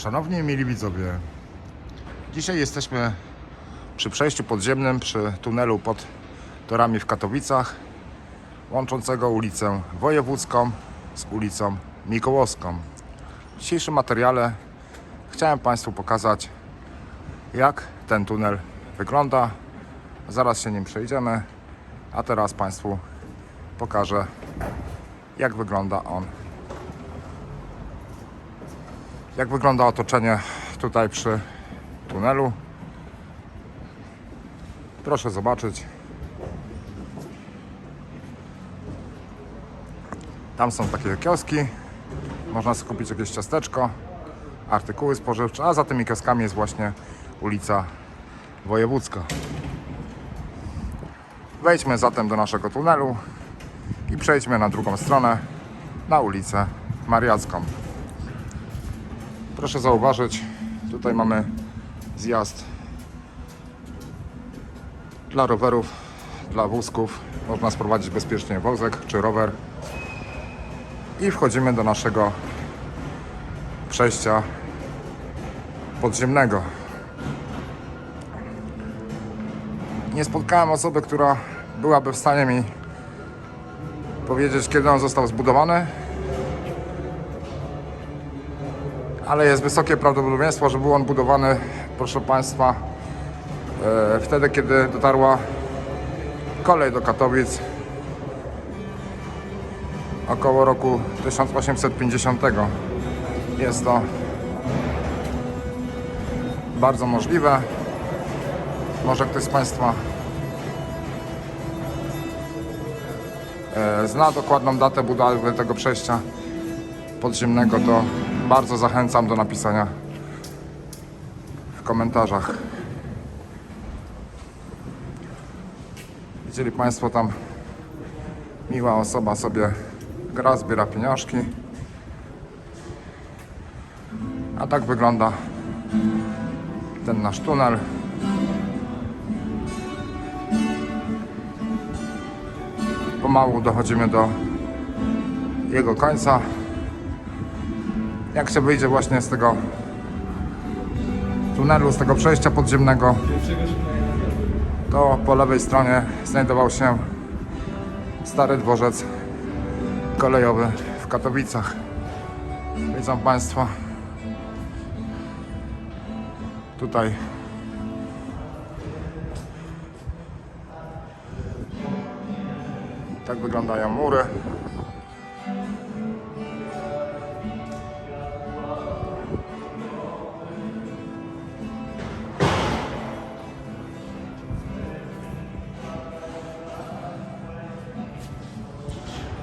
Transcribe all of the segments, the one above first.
Szanowni mili widzowie, dzisiaj jesteśmy przy przejściu podziemnym, przy tunelu pod torami w Katowicach, łączącego ulicę Wojewódzką z ulicą Mikołowską. W dzisiejszym materiale chciałem Państwu pokazać, jak ten tunel wygląda. Zaraz się nim przejdziemy, a teraz Państwu pokażę, jak wygląda on jak wygląda otoczenie tutaj przy tunelu. Proszę zobaczyć. Tam są takie kioski. Można sobie jakieś ciasteczko, artykuły spożywcze, a za tymi kioskami jest właśnie ulica Wojewódzka. Wejdźmy zatem do naszego tunelu i przejdźmy na drugą stronę, na ulicę Mariacką. Proszę zauważyć, tutaj mamy zjazd dla rowerów, dla wózków. Można sprowadzić bezpiecznie wózek czy rower. I wchodzimy do naszego przejścia podziemnego. Nie spotkałem osoby, która byłaby w stanie mi powiedzieć, kiedy on został zbudowany. Ale jest wysokie prawdopodobieństwo, że był on budowany, proszę Państwa, e, wtedy, kiedy dotarła kolej do Katowic około roku 1850. Jest to bardzo możliwe. Może ktoś z Państwa e, zna dokładną datę budowy tego przejścia podziemnego, to bardzo zachęcam do napisania w komentarzach. Widzieli Państwo tam miła osoba sobie gra, zbiera pieniążki. A tak wygląda ten nasz tunel. Pomału dochodzimy do jego końca jak się wyjdzie właśnie z tego tunelu, z tego przejścia podziemnego, to po lewej stronie znajdował się stary dworzec kolejowy w Katowicach. Widzą Państwo tutaj tak wyglądają mury.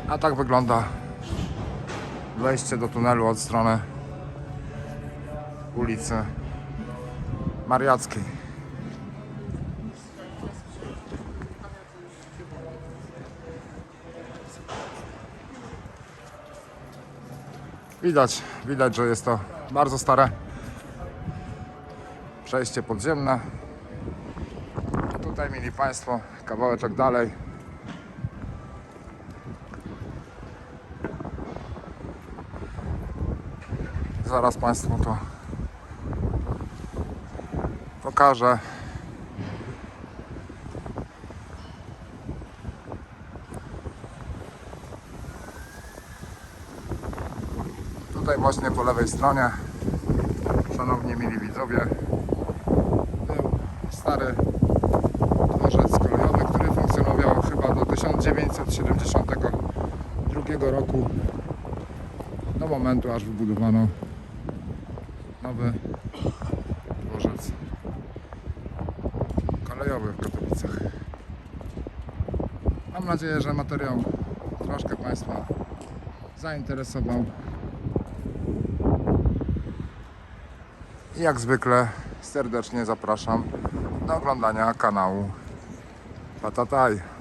A tak wygląda wejście do tunelu od strony ulicy Mariackiej. Widać, widać, że jest to bardzo stare przejście podziemne. A tutaj mieli Państwo kawałeczek dalej Zaraz Państwu to pokażę. Tutaj właśnie po lewej stronie, szanowni mili widzowie, był stary dworzec kolejowy, który funkcjonował chyba do 1972 roku do momentu aż wybudowano nowy dworzec kolejowy w Katowicach. Mam nadzieję, że materiał troszkę Państwa zainteresował. I jak zwykle serdecznie zapraszam do oglądania kanału Patataj.